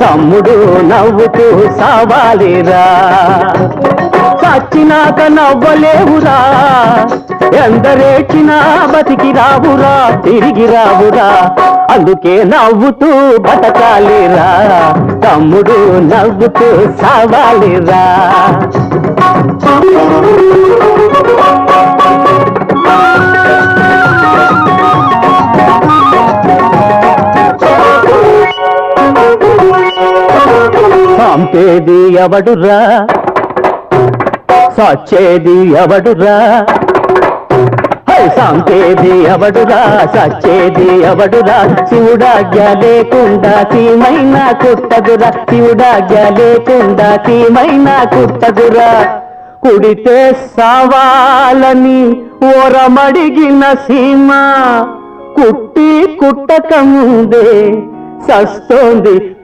తమ్ముడు నవ్వుతూ సావాలిరా? చచ్చినాక నవ్వలేవురా? ఎందరేచినా బతికి రావురా తిరిగి రావురా? అందుకే నవ్వుతూ బతకాలిరా? తమ్ముడు నవ్వుతూ సావాలిరా? పంపేది ఎవడురా? సచ్చేది ఎవడురా? హై, సంపేది ఎవడురా? సచ్చేది ఎవడురా? శివుడాజ్ఞ లేకుండా సీమైనా కుట్టదురా. శివుడాజ్ఞ లేకుండా సీమైనా కుట్టదురా. కుడితే సవాలని ఓరమడిగిన సీమ. కుట్టి కుట్టక ముందే సస్తోంది